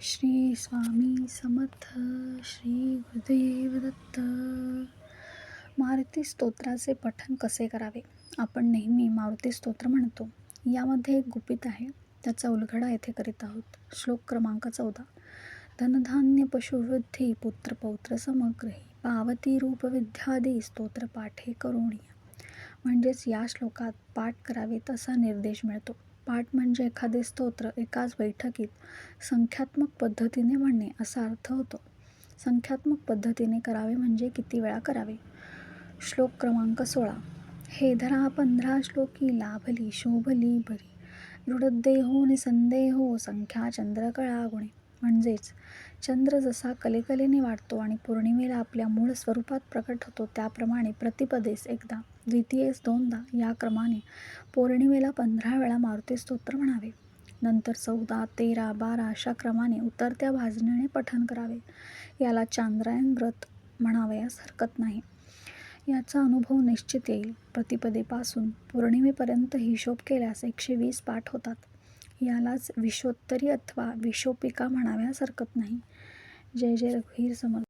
श्री स्वामी समर्थ श्री गुरुदेव दत्त. मारुती स्तोत्राचे पठण कसे करावे? आपण नेहमी मारुती स्तोत्र म्हणतो. यामध्ये एक गुपित आहे. त्याचा उलगडा येथे करीत आहोत. श्लोक क्रमांक चौदा. धनधान्य पशुवृद्धी पुत्र पौत्र समग्रही पावती रूप विद्यादी स्तोत्र पाठे म्हणजेच या श्लोकात पाठ करावे तसा निर्देश मिळतो. पाठ म्हणजे एखादे स्तोत्र एकाच बैठकीत संख्यात्मक पद्धतीने म्हणणे असा अर्थ होतो. संख्यात्मक पद्धतीने करावे म्हणजे किती वेळा करावे? श्लोक क्रमांक सोळा. हे धरा पंधरा श्लोकी लाभली शोभली बरी. दृढदेहो निसंदेहो संख्या चंद्रकळा गुणे म्हणजेच चंद्र जसा कलेकलेने वाढतो आणि पौर्णिमेला आपल्या मूळ स्वरूपात प्रकट होतो त्याप्रमाणे प्रतिपदेस एकदा द्वितीयेस दोनदा या क्रमाने पौर्णिमेला पंधरा वेळा मारुती स्तोत्र म्हणावे. नंतर चौदा तेरा बारा अशा क्रमाने उतरत्या भाजणीने पठण करावे. याला चांद्रायण व्रत म्हणावयास हरकत नाही. याचा अनुभव निश्चित येईल. प्रतिपदेपासून पौर्णिमेपर्यंत हिशोब केल्यास एकशे वीस पाठ होतात. यालाच विश्वोत्तरी अथवा विशोपिका म्हणाव्यास हरकत नाही. जय जय रघुवीर समर्थ.